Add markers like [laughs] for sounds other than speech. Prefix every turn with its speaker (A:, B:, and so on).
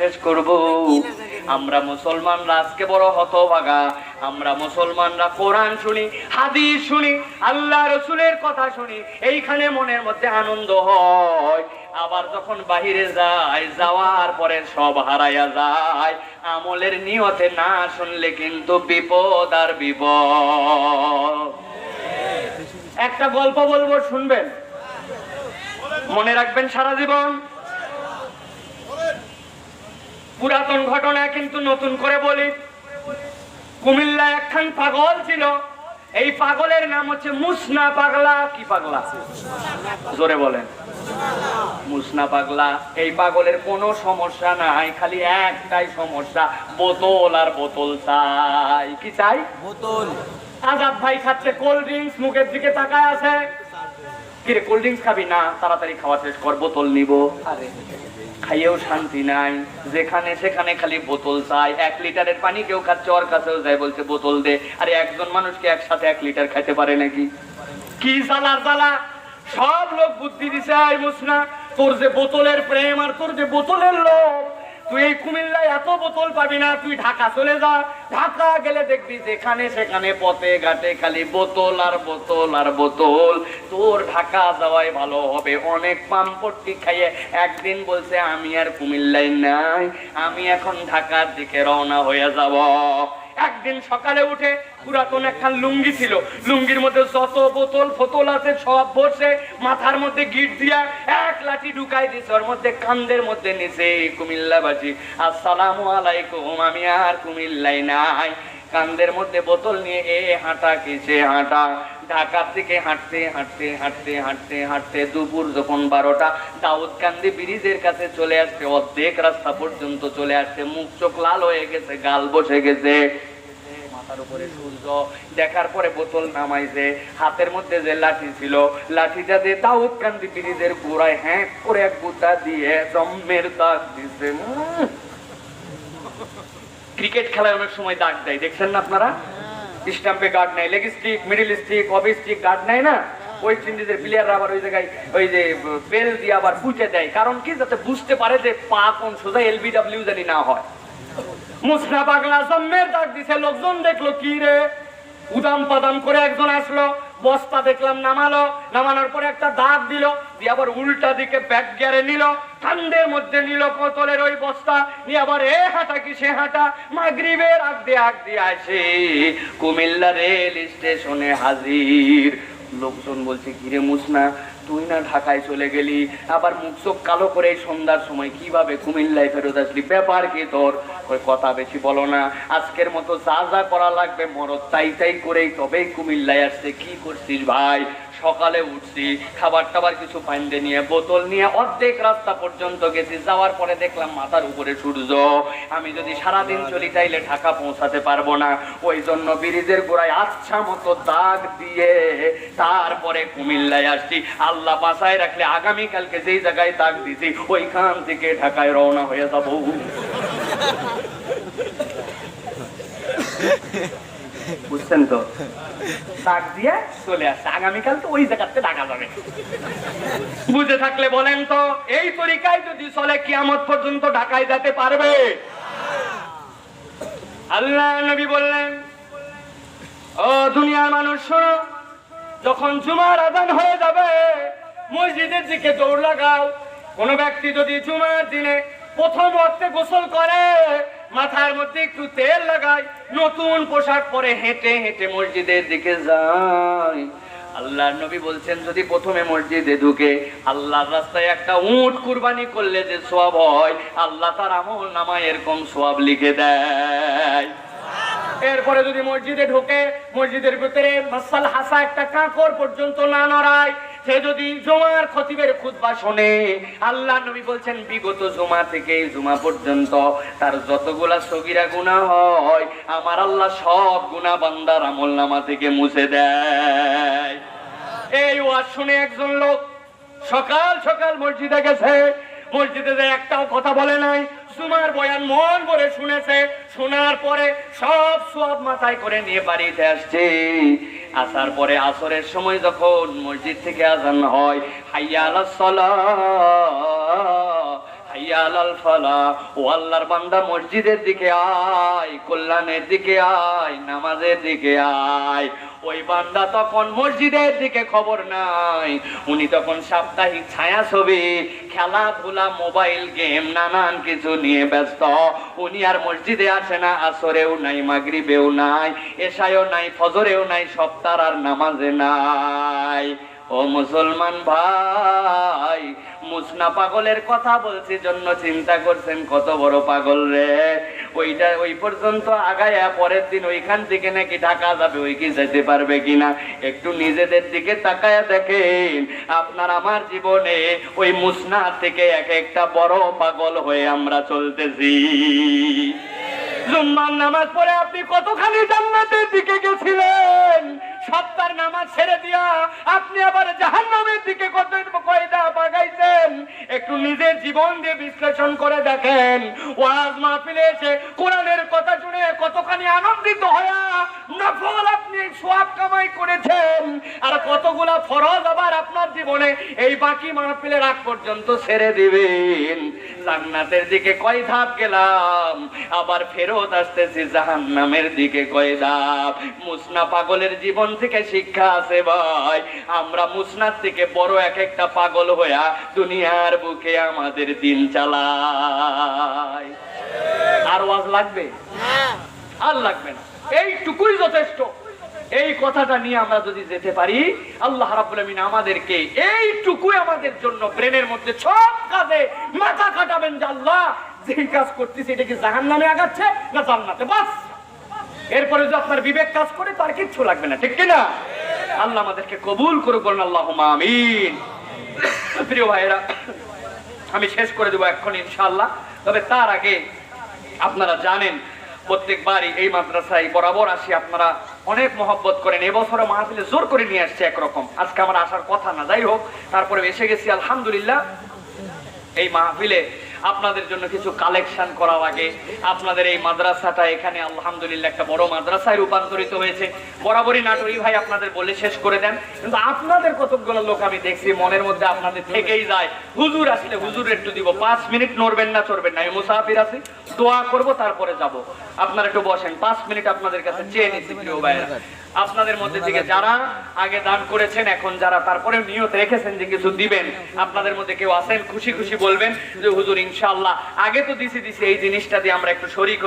A: শেষ আমরা মুসলমানরা আজকে বড় হতভাগা। আমরা মুসলমানরা কোরআন শুনি, হাদিস শুনি, আল্লাহ রসুলের কথা শুনি, এইখানে মনের মধ্যে আনন্দ হয়। আবার যখন বাহিরে যায়, যাওয়ার পরে সব হারাইয়া যায়। আমলের নিয়তে না শুনলে কিন্তু বিপদ আর বিপদ। একটা গল্প বলব, শুনবেন? মনে রাখবেন সারা জীবন? পুরাতন ঘটনা কিন্তু নতুন করে বলি। কুমিল্লা একখান পাগল ছিল। এই পাগলের নাম হচ্ছে মুসনা পাগলা। কি পাগলা? জোরে বলেন। মুসনা পাগলা এই পাগলের কোনো সমস্যা নাই খালি একটাই সমস্যা বোতল আর বোতল চাই। কি চাই?
B: বোতল।
A: আজাদ ভাই খাচ্ছে কোল্ড ড্রিঙ্কস মুখের দিকে তাকায় আছে। কিরে কোল্ড ড্রিঙ্কস খাবি? না তাড়াতাড়ি খাওয়া শেষ কর বোতল নিব। আরে। খাইয়েও শান্তি নাই। যেখানে সেখানে খালি বোতল চাই। এক লিটারের পানি কেউ খাচ্ছে ওর কাছেও যায় বলছে বোতল দে। আরে একজন মানুষকে একসাথে এক লিটার খাইতে পারে নাকি? কি জ্বালার জ্বালা? সব লোক বুদ্ধি দিছে আই মুসনা তোর যে বোতলের প্রেম আর তোর যে বোতলের লোভ তুই এই কুমিল্লায় এত বোতল পাবি না তুই ঢাকা চলে যা। ঢাকা গেলে দেখবি যেখানে সেখানে পথে ঘাটে খালি বোতল আর বোতল আর বোতল। তোর ঢাকা যাওয়াই ভালো হবে। অনেক পাম্পট্টি খাইয়ে একদিন বলছে, আমি আর কুমিল্লায় নাই। আমি এখন ঢাকার দিকে রওনা হয়ে যাব। একদিন সকালে উঠে পুরাতন একখান লুঙ্গি ছিল। লুঙ্গির মধ্যে যত বোতল ফোতল আছে, সব বসে মাথার মধ্যে গিট দিয়া এক লাঠি ঢুকাই দিছে, ওর মধ্যে কান্দের মধ্যে নিচে কুমিল্লাবাসী, আসসালামু আলাইকুম, আমি আর কুমিল্লাই নাই। কান্দের মধ্যে বোতল নিয়ে এ হাঁটা, কিসে হাঁটা? ঢাকা থেকে হাঁটতে হাঁটতে হাঁটতে হাঁটতে হাঁটতে দুপুর যখন বারোটা দাউদ কান্দি ব্রিজের কাছে চলে আসছে। অর্ধেক রাস্তা পর্যন্ত চলে আসছে। মুখ চোখ লাল হয়ে গেছে, গাল বসে গেছে। মাথার উপরে সূর্য। দেখার পরে বোতল নামাইছে। হাতের মধ্যে যে লাঠি ছিল লাঠিটা দিয়ে দাউদ কান্দি ব্রিজের গোড়ায় হ্যাঁ করে এক গুতা দিয়ে জম্মের দাগ দিছে। ক্রিকেট খেলায় অনেক সময় দাগ দেয় দেখছেন না আপনারা? স্টাম্পে গার্ড নেয় leg stick middle stick off stick guard নেয় না? ওয়েস্ট ইন্ডিজের প্লেয়াররা আবার ওই জায়গায় ওই যে বেল দিয়ে আবার পুঁতে দেয়। কারণ কি? যাতে বুঝতে পারে যে পা কোন সোজা এলবিডব্লিউ জানি না হয়। মুসনা পাগলা জম্মের দাগ দিছে, লোকজন দেখল, কি রে? উদাম পাদাম করে একজন আসলো, বস্তা দেখলাম নামালো, নামানোর পরে একটা দাগ দিল, দিয়ে আবার উল্টা দিকে ব্যাগ গিয়ারে নিল ঠান্ডের মধ্যে নিল বোতলের ওই বস্তা, নিয়ে আবার এ হাঁটা কি সে হাঁটা? মাগরিবের আগ দিয়ে আগ দিয়ে আসে, কুমিল্লা রেল স্টেশনে হাজির। লোকজন বলছে ঘিরে মুসনা? তুই না ঢাকায় চলে গেলি, আবার মুখ চোখ কালো করে সন্ধ্যার সময় কীভাবে কুমিল্লায় ফেরত আসলি? ব্যাপার কি তোর? ওই কথা বেশি বলো না। আজকের মতো যা যা করা লাগবে মরদ তাই তাই করেই তবেই কুমিল্লায় আসছে কি করছিস ভাই? সকালে উঠছি খাবার টাবার কিছু পাইন্দে নিয়ে বোতল নিয়ে অর্ধেক রাস্তা পর্যন্ত গেছি। যাওয়ার পরে দেখলাম মাথার উপরে সূর্য। আমি যদি সারাদিন চলি তাইলে ঢাকা পৌঁছাতে পারব না। ওই জন্য ব্রিজের গোড়ায় আচ্ছা মতো দাগ দিয়ে তারপরে কুমিল্লায় আসছি। আল্লাহ বাসায় রাখলে আগামীকালকে যেই জায়গায় দাগ দিছি ওইখান থেকে ঢাকায় রওনা হয়ে যাব। [laughs] বুঝছেন তো? দাগ দিয়ে চলে আসছে আগামীকাল তো ওই জায়গাতে ডাকা যাবে। বুঝে থাকলে বলেন তো, এই তরিকায় যদি চলে, কিয়ামত পর্যন্ত ঢাকায় যেতে পারবে? আল্লাহ নবী বললেন, ও দুনিয়ার মানুষ যখন জুমার আদান হয়ে যাবে, মসজিদের দিকে দৌড় লাগাও। কোন ব্যক্তি যদি জুমার দিনে প্রথম ওয়াক্তে গোসল করে, মাথার মধ্যে একটু তেল লাগায় নতুন পোশাক পরে হেঁটে হেঁটে মসজিদের দিকে যায় আল্লাহ নবী বলছেন, যদি প্রথমে মসজিদে ঢুকে আল্লাহর রাস্তায় একটা উট কুরবানি করলে যে সোয়াব হয়, আল্লাহ তার আমল নামায় এরকম সোয়াব লিখে দেয়। এরপরে যদি মসজিদে ঢোকে, মসজিদের ভিতরে মাসাল হাসা একটা কাঁকর পর্যন্ত না নড়ায় সে যদি জুমার খতিবের খুতবা শোনে, আল্লাহ নবী বলছেন, বিগত জুমা থেকে জুমা পর্যন্ত তার যতগুলা সগিরা গুণা হয়, আমার আল্লাহ সব গুণা বান্দার আমল নামা থেকে মুছে দেয়। এই ওয়াজ শুনে একজন লোক সকাল সকাল মসজিদে গেছে। মসজিদে যে একটাও কথা বলে নাই সুমার বয়ান মন করে শুনেছে। শোনার পরে সব সব মাথায় করে নিয়ে বাড়িতে আসছে। আসার পরে আসরের সময় যখন মসজিদ থেকে আজান হয় হাইয়া আলাস সালাহ আল্লাহর বান্দা মসজিদের দিকে আয়, কল্যাণের দিকে আয়, নামাজের দিকে আয়। ওই বান্দা তখন মসজিদের দিকে খবর নাই। উনি তখন সাপ্তাহিক ছায়া ছবি খেলাধুলা, মোবাইল গেম, নানান কিছু নিয়ে ব্যস্ত। উনি আর মসজিদে আসে না, আসরেও নাই, মাগরিবেও নাই, এশায়ও নাই, ফজরেও নাই সপ্তাহ আর নামাজে নাই। ও মুসলমান ভাই, মুসনা পাগলের কথা বলছি জন্য চিন্তা করছেন, কত বড় পাগল রে। ওইটা ওই পর্যন্ত আগায়া পরের দিন ওইখান থেকে নাকি ঢাকা যাবে, ওই কি যেতে পারবে কিনা? একটু নিজেদের দিকে তাকায়া দেখেন, আপনার আমার জীবনে ওই মুসনা থেকে এক একটা বড় পাগল হয়ে আমরা চলতেছি। জুম্মার নামাজ পড়ে আপনি কতখানি জান্নাতের দিকে গেছিলেন? ছেড়ে দিয়া আপনি আবার জাহান্নামের দিকে কত কয়দা বাগাইছেন? একটু নিজের জীবন দিয়ে বিশ্লেষণ করে দেখেন। ওয়াজ মাহফিলে এসে কোরআনের কথা শুনে কতখানি আনন্দিত হয়া সোয়াব কামাই করেছেন। আর কতগুলা ফরজ আবার আপনার জীবনে এই বাকি মাহফিলের আগ পর্যন্ত ছেড়ে দিবেন। জান্নাতের দিকে কয় ধাপ গেলাম আবার ফেরত আসতেছি জাহান্নামের দিকে কয় ধাপ। মুসনা পাগলের জীবন থেকে শিক্ষা আছে ভাই। আমরা মুসনার থেকে বড় এক একটা পাগল হইয়া দুনিয়ার বুকে আমাদের দিন চালাই। আর ওয়াজ লাগবে? আর লাগবে না। এইটুকুই যথেষ্ট। এই কথাটা নিয়ে আমরা যদি যেতে পারি, আল্লাহ রাব্বুল আমিন আমাদেরকে এইটুকুই আমাদের জন্য ব্রেনের মধ্যে সব কাজে মাথা কাটাবেন যে আল্লাহ, যেই কাজ করতেছি এটা কি জাহান্নামে আগাচ্ছে না জান্নাতে? বাস! এরপরে যদি আপনার বিবেক কাজ করে, তার কিচ্ছু লাগবে না, ঠিক কিনা? আল্লাহ আমাদেরকে কবুল করুক আল্লাহ আমিন। প্রিয় ভাইয়েরা, আমি শেষ করে দেবো এখন ইনশাল্লাহ তবে তার আগে আপনারা জানেন প্রত্যেকবারই এই মাদ্রাসায় বরাবর আসি, আপনারা অনেক মহব্বত করেন। এবছরে মাহফিলে জোর করে নিয়ে আসছে একরকম। আজকে আমার আসার কথা না, যাই হোক, তারপরে এসে গেছি, আলহামদুলিল্লাহ। এই মাহফিলে আপনাদের জন্য কিছু কালেকশন করা লাগে আপনাদের এই মাদ্রাসাটা এখানে আলহামদুলিল্লাহ একটা বড় মাদ্রাসায় রূপান্তরিত হয়েছে। বরাবরই নাটোরি ভাই আপনাদের বলে শেষ করে দেন। কিন্তু আপনাদের কতগুলো লোক আমি দেখছি, মনের মধ্যে আপনাদের থেকেই যায়। হুজুর আসলে হুজুর একটু দিব, পাঁচ মিনিট নড়বেন না, চড়বেন না। আমি মুসাফির আছি, দোয়া করব, তারপরে যাব। আপনারা একটু বসেন, পাঁচ মিনিট আপনাদের কাছে চেয়ে নিচ্ছি প্রিয় ভাইরা আপনাদের মধ্যে থেকে যারা আগে দান করেছেন, এখন যারা তারপরে নিয়ত রেখেছেন যে কিছু দিবেন, আপনাদের মধ্যে কেউ আছেন, খুশি খুশি বলবেন যে, হুজুর ইনশাআল্লাহ। আগে তো দিছি দিছি এই জিনিসটা দিয়ে আমরা একটু শরিক